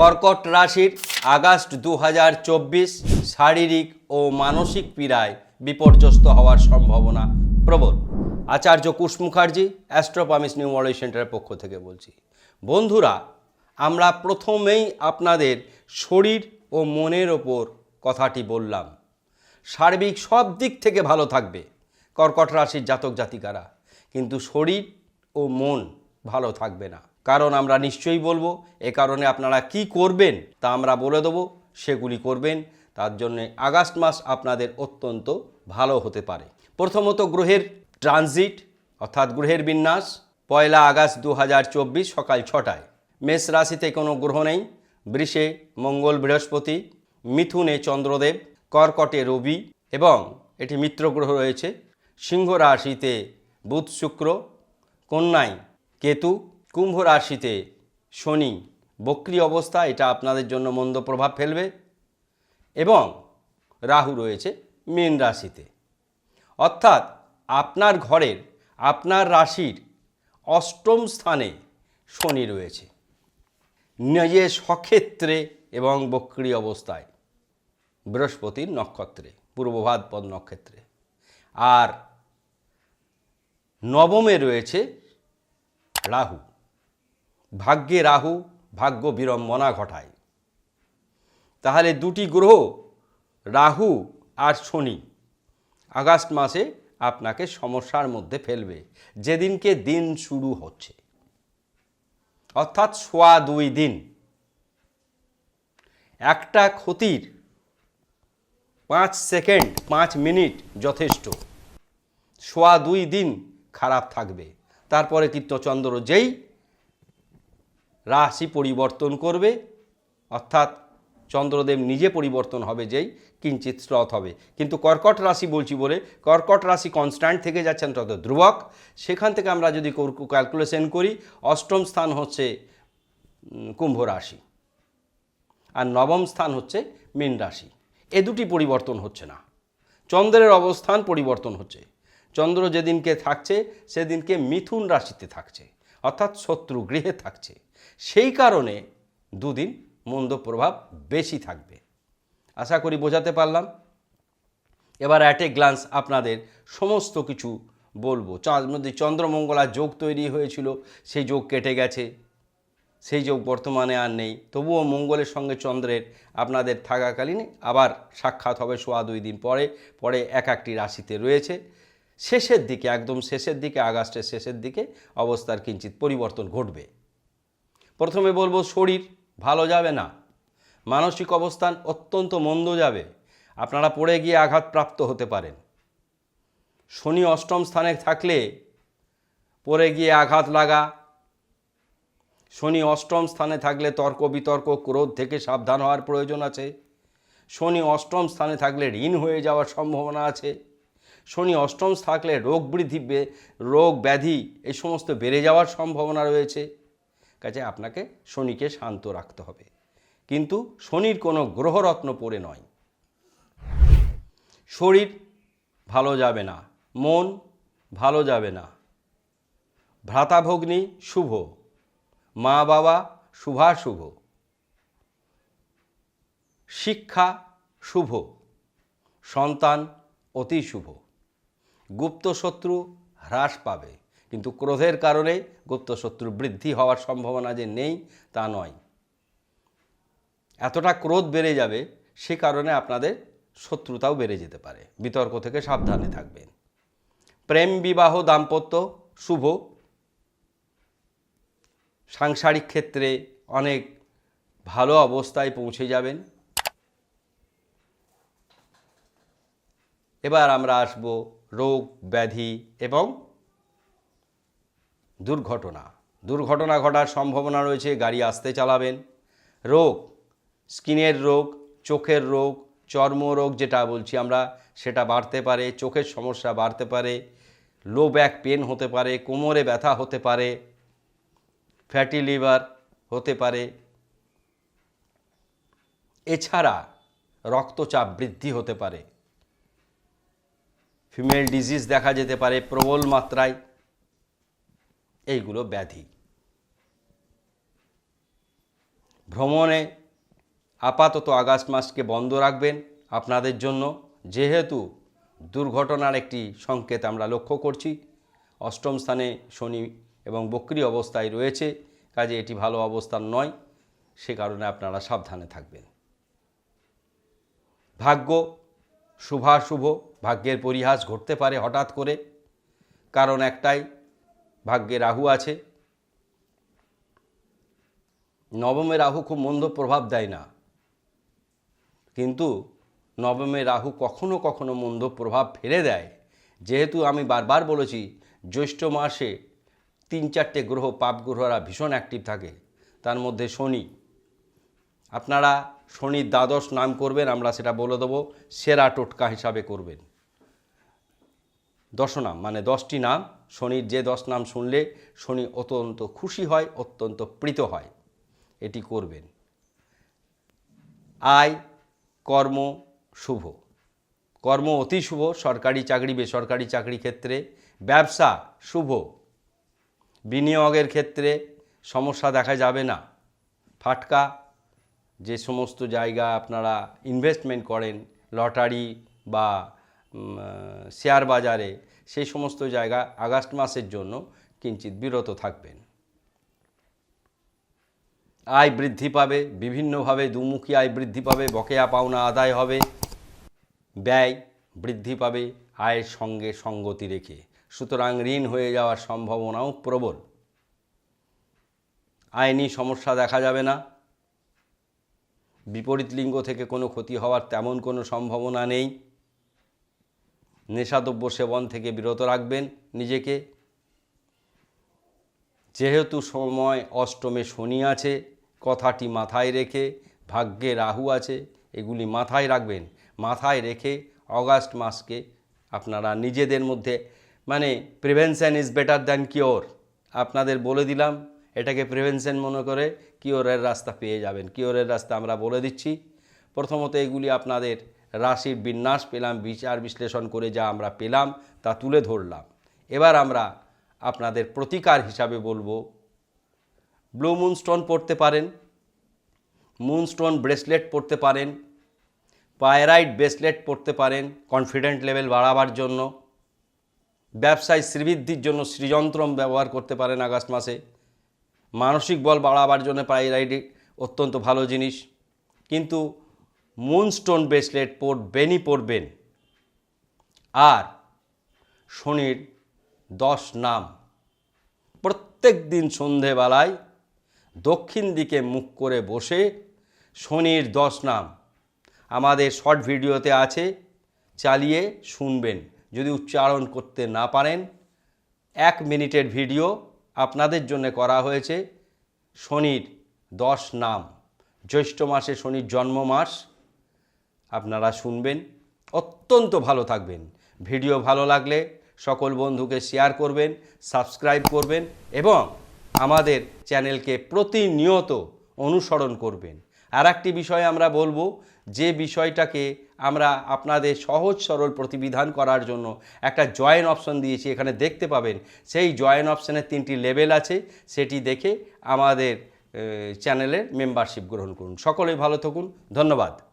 কর্কট রাশির আগস্ট দু হাজার চব্বিশ শারীরিক ও মানসিক পীড়ায় বিপর্যস্ত হওয়ার সম্ভাবনা প্রবল। আচার্য কুশ মুখার্জি, অ্যাস্ট্রোপামিস নিউমোলজি সেন্টারের পক্ষ থেকে বলছি। বন্ধুরা, আমরা প্রথমেই আপনাদের শরীর ও মনের ওপর কথাটি বললাম। সার্বিক সব দিক থেকে ভালো থাকবে, কর্কট রাশির জাতক জাতিকারা। কিন্তু শরীর ও মন ভালো থাকবে না। কারণ আমরা নিশ্চয়ই বলব, এ কারণে আপনারা কি করবেন তা আমরা বলে দেবো, সেগুলি করবেন, তার জন্যে আগস্ট মাস আপনাদের অত্যন্ত ভালো হতে পারে। প্রথমত গ্রহের ট্রানজিট, অর্থাৎ গ্রহের বিন্যাস, পয়লা আগস্ট দু হাজার চব্বিশ সকাল ছটায়। মেষ রাশিতে কোনো গ্রহ নেই, বৃষে, মঙ্গল বৃহস্পতি, মিথুনে চন্দ্রদেব, কর্কটে রবি এবং এটি মিত্র গ্রহ রয়েছে। সিংহ রাশিতে বুধ শুক্র, কন্যায় কেতু কুম্ভ রাশিতে শনি বক্রি অবস্থা, এটা আপনাদের জন্য মন্দ প্রভাব ফেলবে। এবং রাহু রয়েছে মীন রাশিতে। অর্থাৎ আপনার ঘরের, আপনার রাশির অষ্টম স্থানে শনি রয়েছে। নিজের স্বক্ষেত্রে এবং বক্রি অবস্থায়। বৃহস্পতির নক্ষত্রে পূর্বভাদ্পদ নক্ষত্রে। আর নবমে রয়েছে রাহু। ভাগ্যে রাহু, ভাগ্য বিড়ম্বনা ঘটায়। তাহলে দুটি গ্রহ, রাহু আর শনি, আগস্ট মাসে আপনাকে সমস্যার মধ্যে ফেলবে। যেদিনকে দিন শুরু হচ্ছে। অর্থাৎ সোয়া দুই দিন। একটা ক্ষতির পাঁচ সেকেন্ড, পাঁচ মিনিট যথেষ্ট। সোয়া দুই দিন খারাপ থাকবে। তারপরে কীর্তচন্দ্র যেই রাশি পরিবর্তন করবে, অর্থাৎ চন্দ্রদেব নিজে পরিবর্তন হবে যেই কিঞ্চিত শ্রথ হবে। কিন্তু কর্কট রাশি বলছি বলে, কর্কট রাশি কনস্ট্যান্ট থেকে যাচ্ছেন তত ধ্রুবক। সেখান থেকে আমরা যদি ক্যালকুলেশন করি, অষ্টম স্থান হচ্ছে কুম্ভ রাশি। আর নবম স্থান হচ্ছে মীন রাশি। এ দুটি পরিবর্তন হচ্ছে না। চন্দ্রের অবস্থান পরিবর্তন হচ্ছে। চন্দ্র যেদিনকে থাকছে, সেদিনকে মিথুন রাশিতে থাকছে। অর্থাৎ শত্রু গৃহে থাকছে। সেই কারণে দুদিন মন্দ প্রভাব বেশি থাকবে। আশা করি বোঝাতে পারলাম। এবার অ্যাট এ গ্লান্স আপনাদের সমস্ত কিছু বলব। মধ্যে চন্দ্রমঙ্গলা যোগ তৈরি হয়েছিল, সেই যোগ কেটে গেছে। সেই যোগ বর্তমানে আর নেই। তবুও মঙ্গলের সঙ্গে চন্দ্রের আপনাদের থাকাকালীন আবার সাক্ষাৎ হবে সোয়া দুই দিন পরে। পরে এক একটি রাশিতে রয়েছে। শেষের দিকে, একদম শেষের দিকে, আগস্টের শেষের দিকে অবস্থার কিঞ্চিত পরিবর্তন ঘটবে। প্রথমে বলব শরীর, ভালো যাবে না। মানসিক অবস্থান অত্যন্ত মন্দ যাবে। আপনারা পড়ে গিয়ে আঘাতপ্রাপ্ত হতে পারেন। শনি অষ্টম স্থানে থাকলে পড়ে গিয়ে আঘাত লাগা। শনি অষ্টম স্থানে থাকলে তর্ক বিতর্ক, ক্রোধ থেকে সাবধান হওয়ার প্রয়োজন আছে। শনি অষ্টম স্থানে থাকলে ঋণ হয়ে যাওয়ার সম্ভাবনা আছে। শনি অষ্টম থাকলে রোগ বৃদ্ধি রোগ ব্যাধি এই সমস্ত বেড়ে যাওয়ার সম্ভাবনা রয়েছে। কাজে আপনাকে শনিকে শান্ত রাখতে হবে। কিন্তু শনির কোনো গ্রহরত্ন পড়ে নয়। শরীর ভালো যাবে না, মন ভালো যাবে না। ভ্রাতাভগ্নী শুভ মা বাবা শুভাশুভ, শিক্ষা শুভ, সন্তান অতি শুভ। গুপ্ত শত্রু হ্রাস পাবে। কিন্তু ক্রোধের কারণে গুপ্ত শত্রু বৃদ্ধি হওয়ার সম্ভাবনা যে নেই, তা নয়। এতটা ক্রোধ বেড়ে যাবে, সে কারণে আপনাদের শত্রুতাও বেড়ে যেতে পারে। বিতর্ক থেকে সাবধানে থাকবেন। প্রেম, বিবাহ, দাম্পত্য, শুভ, সাংসারিক ক্ষেত্রে অনেক ভালো অবস্থায় পৌঁছে যাবেন। এবার আমরা আসব রোগ, ব্যাধি এবং দুর্ঘটনা। দুর্ঘটনা ঘটার সম্ভাবনা রয়েছে, গাড়ি আসতে চালাবেন। রোগ, স্কিনের রোগ, চোখের রোগ, চর্মরোগ যেটা বলছি আমরা, সেটা বাড়তে পারে, চোখের সমস্যা বাড়তে পারে, লো ব্যাক পেন হতে পারে, কোমরে ব্যথা হতে পারে, ফ্যাটি লিভার হতে পারে। এছাড়া রক্তচাপ বৃদ্ধি হতে পারে। ফিমেল ডিজিজ দেখা যেতে পারে, প্রবল মাত্রায়। এইগুলো ব্যাধি। ভ্রমণে আপাতত আগস্ট মাসকে বন্ধ রাখবেন আপনাদের জন্য। যেহেতু দুর্ঘটনার একটি সংকেত আমরা লক্ষ্য করছি, অষ্টম স্থানে শনি এবং বক্রি অবস্থায় রয়েছে, কাজে এটি ভালো অবস্থান নয়, সে কারণে আপনারা সাবধানে থাকবেন। ভাগ্য শুভাশুভ, ভাগ্যের পরিহাস ঘটতে পারে হঠাৎ করে। কারণ একটাই ভাগ্যে রাহু আছে। নবমে রাহু খুব মন্দ প্রভাব দেয় না। কিন্তু নবমে রাহু কখনো কখনো মন্দ প্রভাব ফেলে দেয়। যেহেতু আমি বারবার বলেছি, জ্যৈষ্ঠ মাসে তিন চারটে গ্রহ, পাপ গ্রহরা ভীষণ অ্যাক্টিভ থাকে। তার মধ্যে শনি। আপনারা শনির দ্বাদশ নাম করবেন, আমরা সেটা বলে দেবো, সেরা টোটকা হিসাবে করবেন। দশনাম মানে দশটি নাম। শনির যে দশ নাম শুনলে শনি অত্যন্ত খুশি হয়, অত্যন্ত প্রীত হয়। এটি করবেন। আয়, কর্ম, শুভ। কর্ম অতি শুভ, সরকারি চাকরি, বেসরকারি চাকরি ক্ষেত্রে। ব্যবসা, শুভ। বিনিয়োগের ক্ষেত্রে সমস্যা দেখা যাবে না। ফাটকা, যে সমস্ত জায়গা আপনারা ইনভেস্টমেন্ট করেন, লটারি বা শেয়ার বাজারে সেই সমস্ত জায়গা আগস্ট মাসের জন্য কিঞ্চিত বিরত থাকবেন। আয় বৃদ্ধি পাবে, বিভিন্নভাবে দুমুখী আয় বৃদ্ধি পাবে, বকেয়া পাওনা আদায় হবে। ব্যয় বৃদ্ধি পাবে আয়ের সঙ্গে সঙ্গতি রেখে। সুতরাং ঋণ হয়ে যাওয়ার সম্ভাবনাও প্রবল। আইনি সমস্যা দেখা যাবে না। বিপরীত লিঙ্গ থেকে কোনো ক্ষতি হওয়ার তেমন কোনো সম্ভাবনা নেই। নেশাদ্রব্য সেবন থেকে বিরত রাখবেন নিজেকে। যেহেতু সময় অষ্টমে শনি আছে, কথাটি মাথায় রেখে, ভাগ্যে রাহু আছে, এগুলি মাথায় রাখবেন। মাথায় রেখে অগাস্ট মাসকে আপনারা নিজেদের মধ্যে মানে prevention is better than cure আপনাদের বলে দিলাম, এটাকে প্রিভেনশন মনে করে কিওরের রাস্তা পেয়ে যাবেন। কিওরের রাস্তা আমরা বলে দিচ্ছি। প্রথমত এগুলি আপনাদের রাশির বিন্যাস পেলাম, বিচার বিশ্লেষণ করে যা আমরা পেলাম তা তুলে ধরলাম। এবার আমরা আপনাদের প্রতিকার হিসাবে বলব, ব্লু মুন স্টোন পড়তে পারেন মুন স্টোন ব্রেসলেট পড়তে পারেন, পায়রাইট ব্রেসলেট পড়তে পারেন, কনফিডেন্ট লেভেল বাড়াবার জন্য, ব্যবসায় শ্রীবৃদ্ধির জন্য সৃযন্ত্রম ব্যবহার করতে পারেন আগস্ট মাসে, মানসিক বল বাড়াবার জন্য পায়রাইট অত্যন্ত ভালো জিনিস। কিন্তু মুনস্টোন ব্রেসলেট পরবেনই পরবেন। আর শনির দশ নাম। প্রত্যেক দিন সন্ধেবেলায় দক্ষিণ দিকে মুখ করে বসে শনির দশ নাম। আমাদের শর্ট ভিডিওতে আছে, চালিয়ে শুনবেন। যদি উচ্চারণ করতে না পারেন, এক মিনিটের ভিডিও আপনাদের জন্য করা হয়েছে, শনির দশ নাম। জ্যৈষ্ঠ মাসে শনির জন্ম মাস। আপনারা শুনবেন। অত্যন্ত ভালো থাকবেন। ভিডিও ভালো লাগলে সকল বন্ধুকে শেয়ার করবেন সাবস্ক্রাইব করবেন এবং আমাদের চ্যানেলকে প্রতিনিয়ত অনুসরণ করবেন। আর একটি বিষয় আমরা বলব, যে বিষয়টাকে আমরা আপনাদের সহজ সরল প্রতিবিধান করার জন্য একটা জয়েন অপশন দিয়েছি, এখানে দেখতে পাবেন। সেই জয়েন অপশনের তিনটি লেভেল আছে, সেটি দেখে আমাদের চ্যানেলের মেম্বারশিপ গ্রহণ করুন। সকলেই ভালো থাকুন, ধন্যবাদ।